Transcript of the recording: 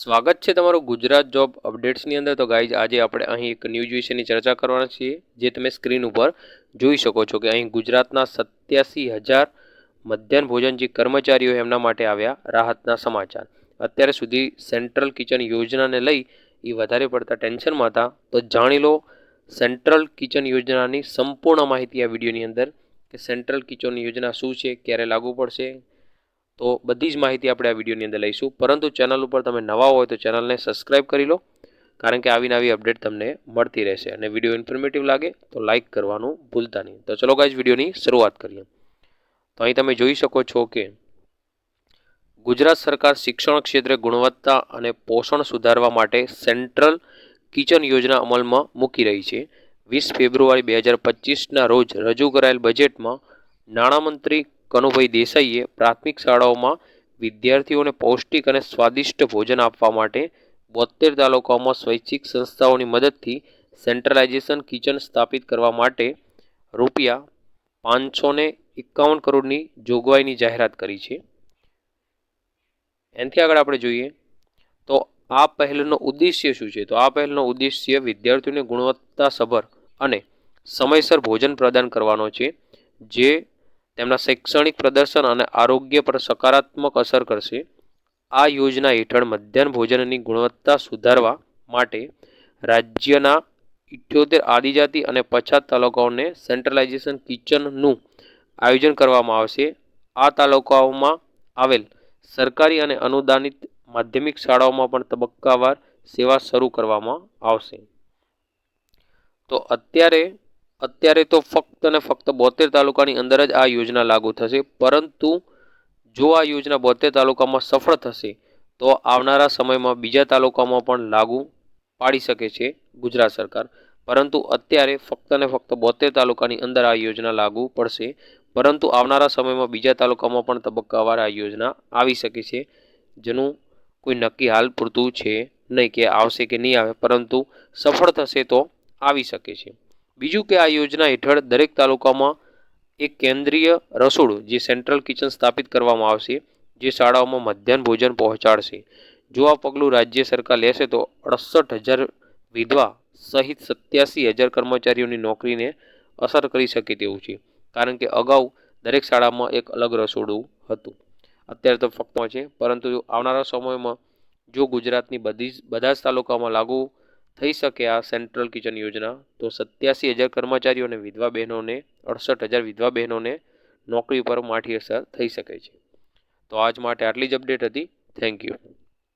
સ્વાગત છે તમારું ગુજરાત જોબ અપડેટ્સની અંદર. તો ગાઈઝ આજે આપણે અહીં એક ન્યૂઝ વિશેની ચર્ચા કરવાના છીએ, જે તમે સ્ક્રીન ઉપર જોઈ શકો છો કે અહીં ગુજરાતના સત્યાસી હજાર મધ્યાહન ભોજન જે કર્મચારીઓ એમના માટે આવ્યા, રાહતના સમાચાર. અત્યારે સુધી સેન્ટ્રલ કિચન યોજનાને લઈ એ વધારે પડતા ટેન્શનમાં હતા. તો જાણી લો, સેન્ટ્રલ કિચન યોજનાની સંપૂર્ણ માહિતી આ વિડીયોની અંદર કે સેન્ટ્રલ કિચન યોજના શું છે, ક્યારે લાગુ પડશે તો બધી જ માહિતી આપણે આ વિડીયોની અંદર લઈશું. પરંતુ ચેનલ ઉપર તમે નવા હોય તો ચેનલને સબસ્ક્રાઈબ કરી લો, કારણ કે આવી નવી અપડેટ તમને મળતી રહેશે. અને વીડિયો ઇન્ફોર્મેટિવ લાગે તો લાઇક કરવાનું ભૂલતા નહીં. તો ચલો ગાઈઝ વિડીયોની શરૂઆત કરીએ. તો અહીં તમે જોઈ શકો છો કે ગુજરાત સરકાર શિક્ષણ ક્ષેત્રે ગુણવત્તા અને પોષણ સુધારવા માટે સેન્ટ્રલ કિચન યોજના અમલમાં મૂકી રહી છે. વીસ ફેબ્રુઆરી બે હજાર પચીસના રોજ રજૂ કરાયેલ બજેટમાં નાણામંત્રી કનુભાઈ દેસાઈએ પ્રાથમિક શાળાઓમાં વિદ્યાર્થીઓને પૌષ્ટિક અને સ્વાદિષ્ટ ભોજન આપવા માટે બોતેર તાલુકાઓમાં સ્વૈચ્છિક સંસ્થાઓની મદદથી સેન્ટ્રલાઇઝેશન કિચન સ્થાપિત કરવા માટે રૂપિયા પાંચસો ને એકાવન કરોડની જોગવાઈની જાહેરાત કરી છે. એનાથી આગળ આપણે જોઈએ તો આ પહેલનો ઉદ્દેશ્ય શું છે? તો આ પહેલનો ઉદ્દેશ્ય વિદ્યાર્થીઓને ગુણવત્તાસભર અને સમયસર ભોજન પ્રદાન કરવાનો છે, જે તેમના શૈક્ષણિક પ્રદર્શન અને આરોગ્ય પર સકારાત્મક અસર કરશે. આ યોજના હેઠળ મધ્યાહન ભોજનની ગુણવત્તા સુધારવા માટે રાજ્યના ઇઠ્યોતેર આદિજાતિ અને પછાત તાલુકાઓને સેન્ટ્રલાઇઝેશન કિચનનું આયોજન કરવામાં આવશે. આ તાલુકાઓમાં આવેલ સરકારી અને અનુદાનિત માધ્યમિક શાળાઓમાં પણ તબક્કાવાર સેવા શરૂ કરવામાં આવશે. તો અત્યારે અત્યારે તો ફક્ત અને ફક્ત બોતેર તાલુકાની અંદર જ આ યોજના લાગુ થશે. પરંતુ જો આ યોજના બોતેર તાલુકામાં સફળ થશે, તો આવનારા સમયમાં બીજા તાલુકામાં પણ લાગુ પાડી શકે છે ગુજરાત સરકાર. પરંતુ અત્યારે ફક્ત અને ફક્ત બોતેર તાલુકાની અંદર આ યોજના લાગુ પડશે. પરંતુ આવનારા સમયમાં બીજા તાલુકામાં પણ તબક્કાવાર આ યોજના આવી શકે છે, જેનું કોઈ નક્કી હાલ પૂરતું છે નહીં કે આવશે કે નહીં આવે. પરંતુ સફળ થશે તો આવી શકે છે. બીજું કે આ યોજના હેઠળ દરેક તાલુકામાં એક કેન્દ્રીય રસોડું જે સેન્ટ્રલ કિચન સ્થાપિત કરવામાં આવશે, જે શાળાઓમાં મધ્યાહન ભોજન પહોંચાડશે. જો આ પગલું રાજ્ય સરકાર લેશે તો અડસઠ હજાર વિધવા સહિત સત્યાસી હજાર કર્મચારીઓની નોકરીને અસર કરી શકે તેવું છે. કારણ કે અગાઉ દરેક શાળામાં એક અલગ રસોડું હતું. અત્યારે તો ફક્ત છે, પરંતુ આવનારા સમયમાં જો ગુજરાતની બધી જ, બધા જ તાલુકામાં લાગુ થઈ શકે આ સેન્ટ્રલ કિચન યોજના, તો સત્યાસી હજાર કર્મચારીઓ અને વિધવા બહેનોને, અડસઠ હજાર વિધવા બહેનોને નોકરી પર માઠી અસર થઈ શકે છે. તો આજ માટે આટલી જ અપડેટ હતી. Thank you